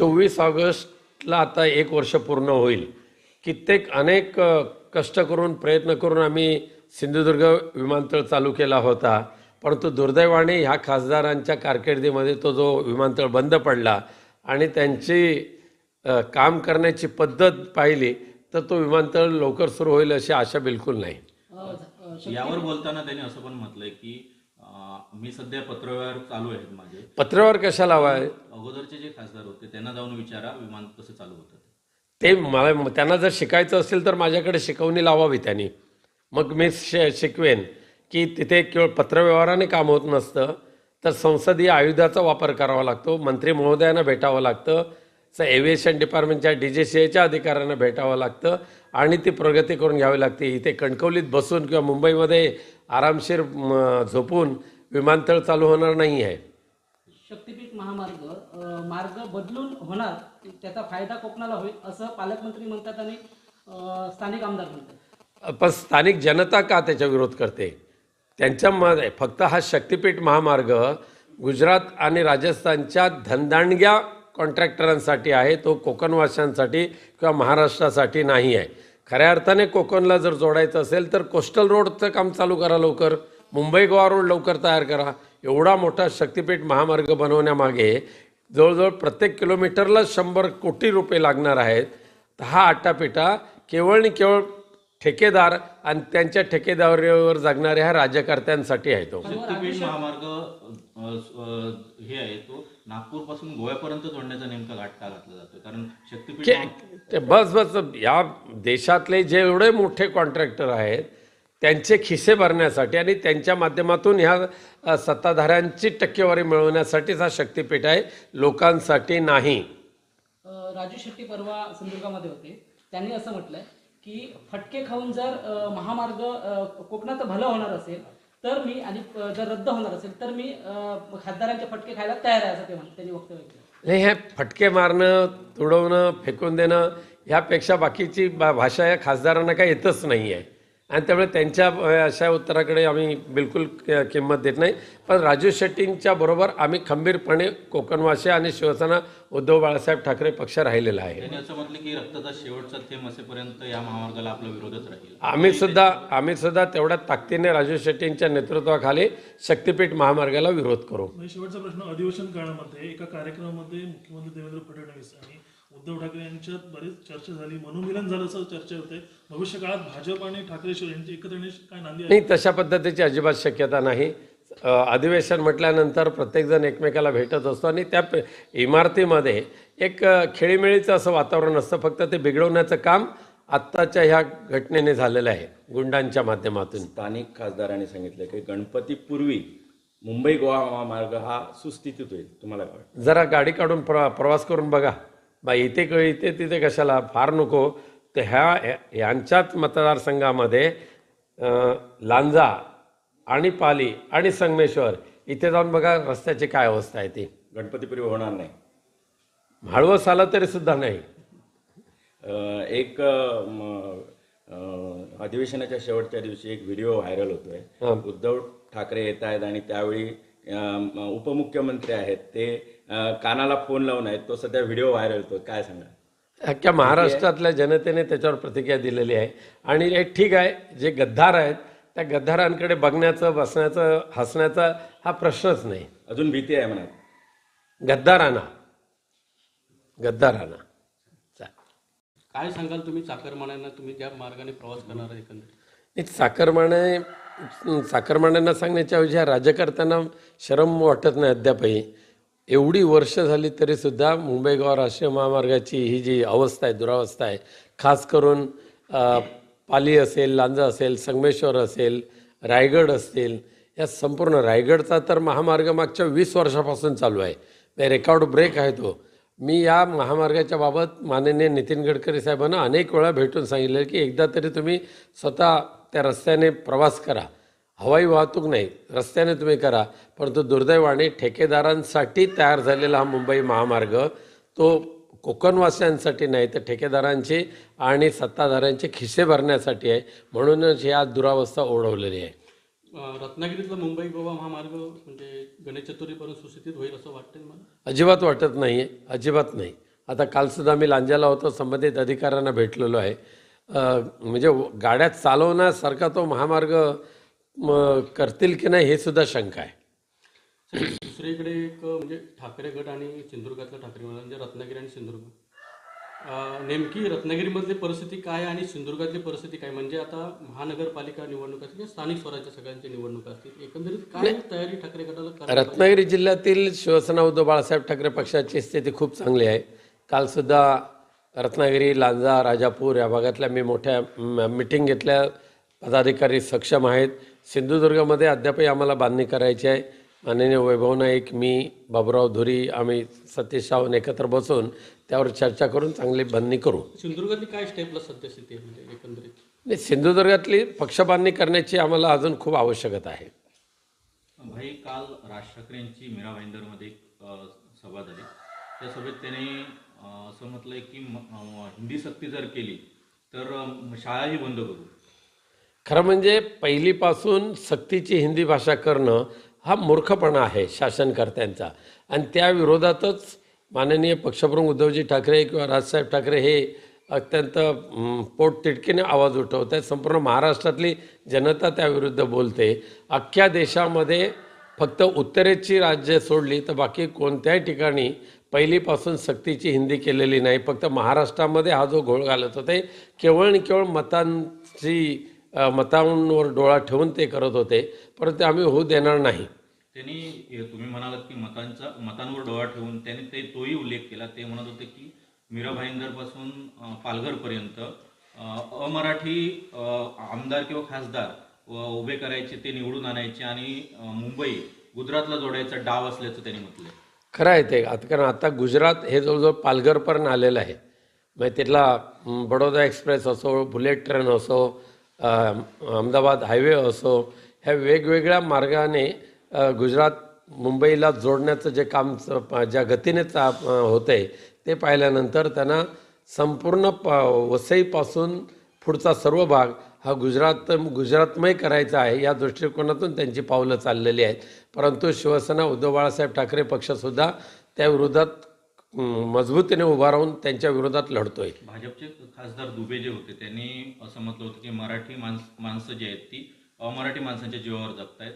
चोवीस ऑगस्टला आता एक वर्ष पूर्ण होईल. कित्येक अनेक कष्ट करून प्रयत्न करून आम्ही सिंधुदुर्ग विमानतळ चालू केला होता. परंतु दुर्दैवाने ह्या खासदारांच्या कारकिर्दीमध्ये तो जो विमानतळ बंद पडला आणि त्यांची काम करण्याची पद्धत पाहिली तर तो विमानतळ लवकर सुरू होईल अशी आशा बिलकुल नाही. यावर बोलताना त्यांनी असं पण म्हटलंय की मी सध्या पत्रव्यवहार चालू आहेत माझे. पत्रावर कशाला हवाय अगोदरचे जे खासदार होते त्यांना जाऊन विचारा विमान कसं चालू होतं ते. ते. मला त्यांना जर शिकायचं असेल तर माझ्याकडे शिकवणी लावावी त्यांनी. मग मी शे शिकवेन की तिथे केवळ पत्रव्यवहाराने काम होत नसतं तर संसदीय आयुधाचा वापर करावा लागतो मंत्री महोदयांना भेटावं लागतं स एव्हिएशन डिपार्टमेंटच्या डी जी सी एच्या अधिकाऱ्यांना भेटावं लागतं आणि ती प्रगती करून घ्यावी लागते. इथे कणकवलीत बसून किंवा मुंबईमध्ये आरामशीर झोपून विमानतळ चालू होणार नाही आहे. शक्तीपीठ महामार्ग मार्ग बदलून होणार त्याचा फायदा कोकणाला होईल असं पालकमंत्री म्हणतात आणि स्थानिक आमदार म्हणतात. पण स्थानिक जनता का त्याच्या विरोध करते? त्यांच्यामध्ये फक्त हा शक्तिपीठ महामार्ग गुजरात आणि राजस्थानच्या धनदांडग्या कॉन्ट्रॅक्टरांसाठी आहे तो कोकणवासियांसाठी किंवा महाराष्ट्रासाठी नाही आहे. खऱ्या अर्थाने कोकणला जर जोडायचं असेल तर कोस्टल रोडचं काम चालू करा लवकर. मुंबई गोवा रोड लवकर तयार करा. एवढा मोठा शक्तिपीठ महामार्ग बनवण्यामागे जवळजवळ प्रत्येक किलोमीटरला शंभर कोटी रुपये लागणार आहेत. तर हा आटापिटा केवळ आणि केवळ ठेकेदार आणि त्यांच्या ठेकेदारीवर जगणाऱ्या ह्या राज्यकर्त्यांसाठी आहे तो. शक्तीपीठ महामार्ग अं, अं, हे आहे तो नागपूरपासून गोव्यापर्यंत जोडण्याचा नेमका घाट का घातला जातोय. कारण शक्तीपीठ के महा- ते बस बस या देशातले जेवढे मोठे कॉन्ट्रॅक्टर आहेत त्यांचे खिसे भरण्यासाठी आणि त्यांच्या माध्यमातून ह्या अ, सत्ताधाऱ्यांची टक्केवारी मिळवण्यासाठीच हा शक्तिपीठ आहे. लोकांसाठी नाही. अ, राजू शेट्टी परवा सिंधुदुर्गामध्ये होते. त्यांनी असं म्हटलंय की फटके खाऊन जर महामार्ग कोकणाचं कोकणात भलं होणार असेल तर मी आणि जर रद्द होणार असेल तर मी खासदारांचे फटके खायला तयार आहे असं ते त्यांनी वक्तव्य केलं. नाही हे फटके मारणं तुडवणं फेकून देणं ह्यापेक्षा बाकीची भा भाषा या खासदारांना काही येतच नाही आहे आणि त्यामुळे त्यांच्या अशा उत्तराकडे आम्ही बिलकुल किंमत देत नाही. पण राजू शेट्टींच्या बरोबर आम्ही खंबीरपणे कोकणवासी आणि शिवसेना उद्धव बाळासाहेब ठाकरे पक्ष राहिलेला आहे. त्यांनी असं म्हटलं की रक्ताचा शेवटचा थेंब असेपर्यंत या महामार्गाला आपला विरोधच राहील. आम्ही सुद्धा आम्ही सुद्धा तेवढ्या ताकदीने राजू शेट्टींच्या नेतृत्वाखाली शक्तिपीठ महामार्गाला विरोध करू. म्हणजे शेवटचा प्रश्न अधिवेशन काळामध्ये एका कार्यक्रमामध्ये मुख्यमंत्री देवेंद्र फडणवीस आणि उद्धव ठाकरे यांच्यात बरीच चर्चा झाली. मनोमिलन झालं असं चर्चा होते. भविष्य काळात भाजप आणि ठाकरे यांची एकत्र येण्याची काय नांदी आहे नाही तशा पद्धतीची अजिबात शक्यता नाही. अधिवेशन म्हटल्यानंतर प्रत्येकजण एकमेकाला भेटत असतो आणि त्या इमारतीमध्ये एक खेळीमेळीचं असं वातावरण असतं. फक्त ते बिघडवण्याचं काम आत्ताच्या ह्या घटनेने झालेलं आहे गुंडांच्या माध्यमातून. स्थानिक खासदारांनी सांगितलं की गणपतीपूर्वी मुंबई गोवा महामार्ग हा सुस्थितीत होईल. तुम्हाला? जरा गाडी काढून प्र प्रवास करून बघा. बा इथे क- इथे तिथे कशाला? फार नको. तर ह्या यांच्याच मतदारसंघामध्ये लांजा आणि पाली आणि संगमेश्वर इथे जाऊन बघा रस्त्याची काय अवस्था आहे ती. गणपतीपूर्वी होणार नाही. म्हाळवस आलं तरी सुद्धा नाही. एक अधिवेशनाच्या शेवटच्या दिवशी एक व्हिडिओ व्हायरल होतोय. उद्धव ठाकरे येत आहेत आणि त्यावेळी उपमुख्यमंत्री आहेत. ते कानाला फोन लावून आहेत तो सध्या व्हिडिओ व्हायरल होतो काय सांगा अख्ख्या महाराष्ट्रातल्या जनतेने त्याच्यावर प्रतिक्रिया दिलेली आहे. आणि हे ठीक आहे जे गद्दार आहेत त्या गद्दारांकडे बघण्याचं बसण्याचं हसण्याचा हा प्रश्नच नाही. अजून भीती आहे मनात गद्दारांना. गद्दारांना. चा- काय सांगाल तुम्ही? चाकरमान्यांना तुम्ही ज्या मार्गाने प्रवास करणार आहे एकंदरीत? नाही चाकरमाने चाकरमान्यांना सांगण्याच्या ऐवजी ह्या राज्यकर्त्यांना शरम वाटत नाही अद्यापही. एवढी वर्ष झाली तरीसुद्धा मुंबई राष्ट्रीय महामार्गाची ही जी अवस्था आहे दुरावस्था आहे खास करून पाली असेल लांजा असेल संगमेश्वर असेल रायगड असतील या संपूर्ण रायगडचा तर महामार्ग मागच्या वीस वर्षापासून चालू आहे. म्हणजे रेकॉर्ड ब्रेक आहे तो. मी या महामार्गाच्या बाबत माननीय नितीन गडकरी साहेबांना अनेक वेळा भेटून सांगितलं की एकदा तरी तुम्ही स्वतः त्या रस्त्याने प्रवास करा. हवाई वाहतूक नाही रस्त्याने तुम्ही करा परंतु दुर्दैवाने ठेकेदारांसाठी तयार झालेला हा मुंबई महामार्ग तो कोकणवासियांसाठी नाही तर ठेकेदारांची आणि सत्ताधाऱ्यांचे खिसे भरण्यासाठी आहे म्हणूनच या दुरावस्था ओढवलेली आहे. रत्नागिरीतला मुंबई गोवा महामार्ग म्हणजे गणेश चतुर्थीपर्यंत सुस्थितीत होईल असं वाटतंय मला अजिबात वाटत नाही आहे अजिबात नाही. आता कालसुद्धा मी लांजाला होतो संबंधित अधिकाऱ्यांना भेटलेलो आहे. म्हणजे गाड्या चालवण्यासारखा तो महामार्ग करतील की नाही हे सुद्धा शंका आहे. दुसरीकडे एक म्हणजे ठाकरे गट आणि सिंधुदुर्गातला ठाकरे गट म्हणजे रत्नागिरी आणि सिंधुदुर्ग. नेमकी रत्नागिरीमधली परिस्थिती काय आणि सिंधुदुर्गातली परिस्थिती काय? म्हणजे आता महानगरपालिका निवडणूक असतील किंवा स्थानिक स्वराज्य सगळ्यांची निवडणूक असतील एकंदरीत काय तयारी ठाकरे गटाला रत्नागिरी जिल्ह्यातील शिवसेना उद्धव बाळासाहेब ठाकरे पक्षाची स्थिती खूप चांगली आहे. कालसुद्धा रत्नागिरी लांजा राजापूर या भागातल्या मी मोठ्या मिटिंग घेतल्या. पदाधिकारी सक्षम आहेत. सिंधुदुर्गामध्ये अद्यापही आम्हाला बांधणी करायची आहे. माननीय वैभव नाईक मी बाबुराव धुरी आम्ही सतीश सावंत एकत्र बसून त्यावर चर्चा करून चांगली बांधणी करू. सिंधुदुर्गातली काय स्टेपला सद्यस्थिती आहे म्हणजे एकंदरीत? आणि सिंधुदुर्गातली पक्षबांधणी करण्याची आम्हाला अजून खूप आवश्यकता आहे. भाई काल राज ठाकरेंची मीरा भाईंदरमध्ये एक अ, सभा झाली. त्या सभेत त्याने अ, असं म्हटलंय की म- अ, हिंदी सक्ती जर केली तर अ, शाळाही बंद करू. खरं म्हणजे पहिलीपासून सक्तीची हिंदी भाषा करणं हा मूर्खपणा आहे शासनकर्त्यांचा. आणि त्या विरोधातच माननीय पक्षप्रमुख उद्धवजी ठाकरे किंवा राजसाहेब ठाकरे हे अत्यंत अं, पोटतिडकीने आवाज उठवत आहेत संपूर्ण महाराष्ट्रातली जनता त्याविरुद्ध बोलते. अख्ख्या देशामध्ये फक्त उत्तरेची राज्य सोडली तर बाकी कोणत्याही ठिकाणी पहिलीपासून सक्तीची हिंदी केलेली नाही. फक्त महाराष्ट्रामध्ये हा जो घोळ घालत होते केवळ आणि केवळ मतांची मतांवर डोळा ठेवून ते करत होते परंतु आम्ही होऊ देणार नाही. त्यांनी तुम्ही म्हणालात की मतांचा मतांवर डोळा ठेवून त्यांनी ते तोही उल्लेख केला. ते म्हणत होते की मीरा भाईंदरपासून पालघरपर्यंत अमराठी आमदार किंवा खासदार उभे करायचे ते निवडून आणायचे आणि मुंबई गुजरातला जोडायचा डाव असल्याचं त्यांनी म्हटलंय. खरं आहे ते. आता कारण आता गुजरात हे जवळजवळ पालघरपर्यंत आलेलं आहे. म्हणजे तिथला बडोदा एक्सप्रेस असो बुलेट ट्रेन असो अहमदाबाद हायवे असो ह्या वेगवेगळ्या मार्गाने गुजरात मुंबईला जोडण्याचं जे काम प- ज्या गतीने चा होतं आहे ते पाहिल्यानंतर त्यांना संपूर्ण प वसईपासून पुढचा सर्व भाग हा गुजरात गुजरातमय करायचा आहे या दृष्टिकोनातून त्यांची पावलं चाललेली आहेत. परंतु शिवसेना उद्धव बाळासाहेब ठाकरे पक्षसुद्धा त्या विरोधात मजबूतीने उभा राहून त्यांच्या विरोधात लढतोय. भाजपचे खासदार दुबे जे होते त्यांनी असं म्हटलं होतं की मराठी माणस माणसं जी आहेत ती अमराठी माणसांच्या जीवावर जगतायत.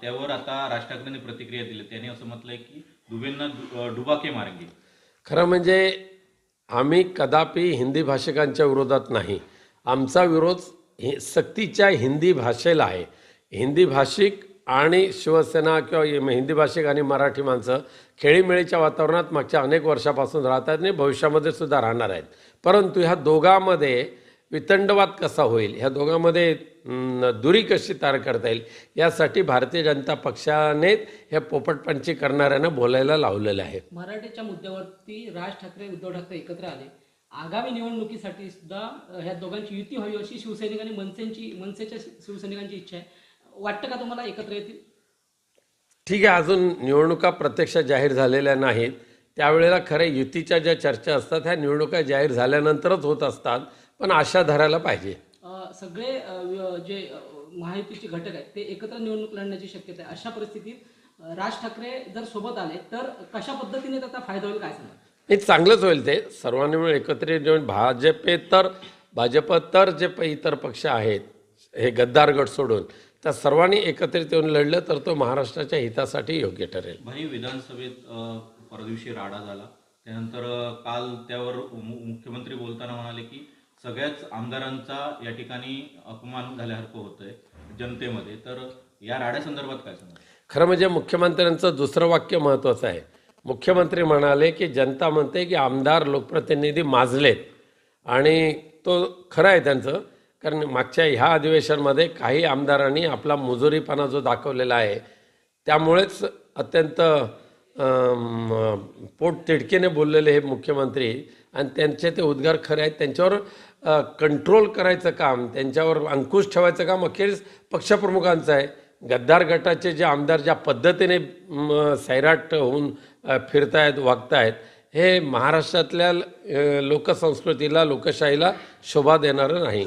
त्यावर आता राज ठाकरेंनी प्रतिक्रिया दिली. त्यांनी असं म्हटलंय की दुबेंना डुबाके मारेंगे. खरं म्हणजे आम्ही कदापि हिंदी भाषिकांच्या विरोधात नाही. आमचा विरोध हे सक्तीच्या हिंदी भाषेला आहे. हिंदी भाषिक आणि शिवसेना किंवा हिंदी भाषिक आणि मराठी माणसं खेळीमेळीच्या वातावरणात मागच्या अनेक वर्षापासून राहतात आणि भविष्यामध्ये सुद्धा राहणार आहेत. परंतु ह्या दोघांमध्ये वितंडवाद कसा होईल? ह्या दोघांमध्ये दुरी कशी तयार करता येईल? यासाठी भारतीय जनता पक्षाने ह्या पोपटपंची करणाऱ्यांना बोलायला लावलेलं आहे. मराठीच्या मुद्द्यावरती राज ठाकरे उद्धव ठाकरे एकत्र आले. आगामी निवडणुकीसाठी सुद्धा ह्या दोघांची युती व्हावी अशी शिवसैनिक आणि मनसेंची मनसेच्या शिवसैनिकांची इच्छा आहे. वाटतं का तुम्हाला एकत्र येतील? ठीक आहे अजून निवडणुका प्रत्यक्ष जाहीर झालेल्या नाहीत. त्यावेळेला खरे युतीच्या ज्या चर्चा असतात ह्या निवडणुका जाहीर झाल्यानंतरच होत असतात पण आशा धरायला पाहिजे. सगळे जे महायुतीचे घटक आहेत ते एकत्र निवडणूक लढण्याची शक्यता आहे. अशा परिस्थितीत राज ठाकरे जर सोबत आले तर कशा पद्धतीने त्याचा फायदा होईल काय सांगा नाही चांगलंच होईल ते. सर्वांनी मिळून एकत्रित येऊन भाजपेतर भाजप तर जे इतर पक्ष आहेत हे गद्दार गट सोडून त्या सर्वांनी एकत्रित येऊन लढलं तर तो महाराष्ट्राच्या हितासाठी योग्य ठरेल. भाई विधानसभेत परदिवशी राडा झाला. त्यानंतर काल त्यावर मुख्यमंत्री बोलताना म्हणाले की सगळ्याच आमदारांचा या ठिकाणी अपमान झाल्यासारखं होतंय जनतेमध्ये. तर या राड्यासंदर्भात काय सांगा खरं म्हणजे मुख्यमंत्र्यांचं दुसरं वाक्य महत्त्वाचं आहे. मुख्यमंत्री म्हणाले की जनता म्हणते की आमदार लोकप्रतिनिधी माजलेत. आणि तो खरं आहे त्यांचं. कारण मागच्या ह्या अधिवेशनामध्ये काही आमदारांनी आपला मुजुरीपणा जो दाखवलेला आहे त्यामुळेच अत्यंत पोट तिडकीने बोललेले हे मुख्यमंत्री आणि त्यांचे ते उद्गार खरे आहेत. त्यांच्यावर कंट्रोल करायचं काम त्यांच्यावर अंकुश ठेवायचं काम अखेरीस पक्षप्रमुखांचं आहे. गद्दार गटाचे जे आमदार ज्या पद्धतीने सैराट होऊन फिरतायत वागतायत हे महाराष्ट्रातल्या लोकसंस्कृतीला लोकशाहीला शोभा देणारं नाही.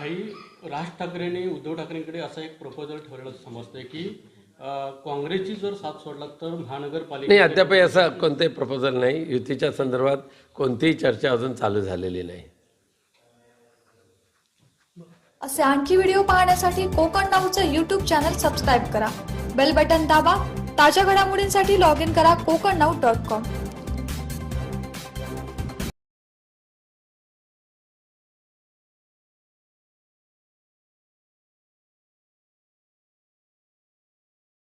भाई राज ठाकरेंनी उद्धव ठाकरेंकडे असा एक प्रपोजल ठेवलेलं समजतंय की काँग्रेसची जर साथ सोडला तर नाही महानगरपालिका अद्यापही असं कोणतंही प्रपोजल नाही. युतीच्या संदर्भात कोणतीही चर्चा अजून चालू झालेली नाही. असे आणखी व्हिडिओ पाहण्यासाठी कोकण नाऊचं यूट्यूब चॅनल सबस्क्राईब करा. बेल बटन दाबा. ताज्या घडामोडींसाठी लॉग इन करा कोकण नाऊ डॉट कॉम